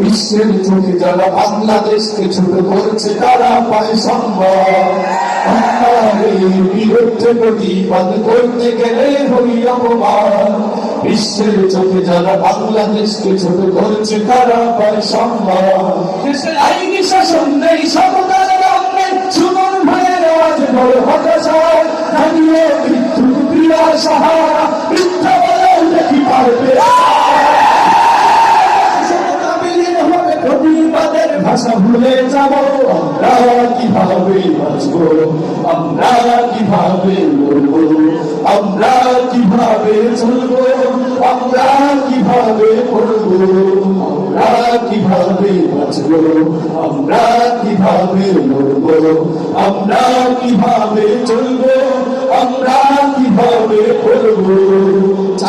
বিশ্বের চোখে যারা বাংলাদেশকে ছোট করেছে, তারা পায় সম্ভব করতে গেলে বিশ্বের চোখে যারা বাংলাদেশকে ছোট করেছে, তারা পায় সম্ভব দেশের আইনি শাসন ভাষা ভুলে যাব, আমরা কীভাবে বাঁচব? আমরা কীভাবে লড়ব আমরা কীভাবে চলব? আমরা কীভাবে পড়ব আমরা কীভাবে বাঁচব? আমরা কীভাবে লড়ব আমরা কীভাবে চলব? আমরা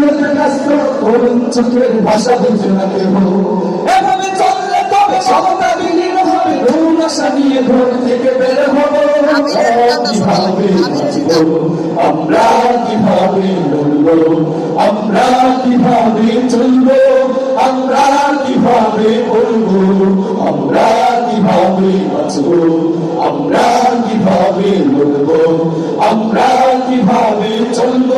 ভিডিওতে ব্যস্ত করুন চোখের ভাষা বুঝে না কেহ এভাবে চললে তবে সমতা বিলীন হবে দৌড়াশা নিয়ে ঘর থেকে বের হব। কীভাবে আমরা কীভাবে লড়বো আমরা কীভাবে চলবো আমরা কীভাবে পড়ব আমরা কীভাবে বাঁচবো আমরা কীভাবে লড়বো আমরা কীভাবে চলবো।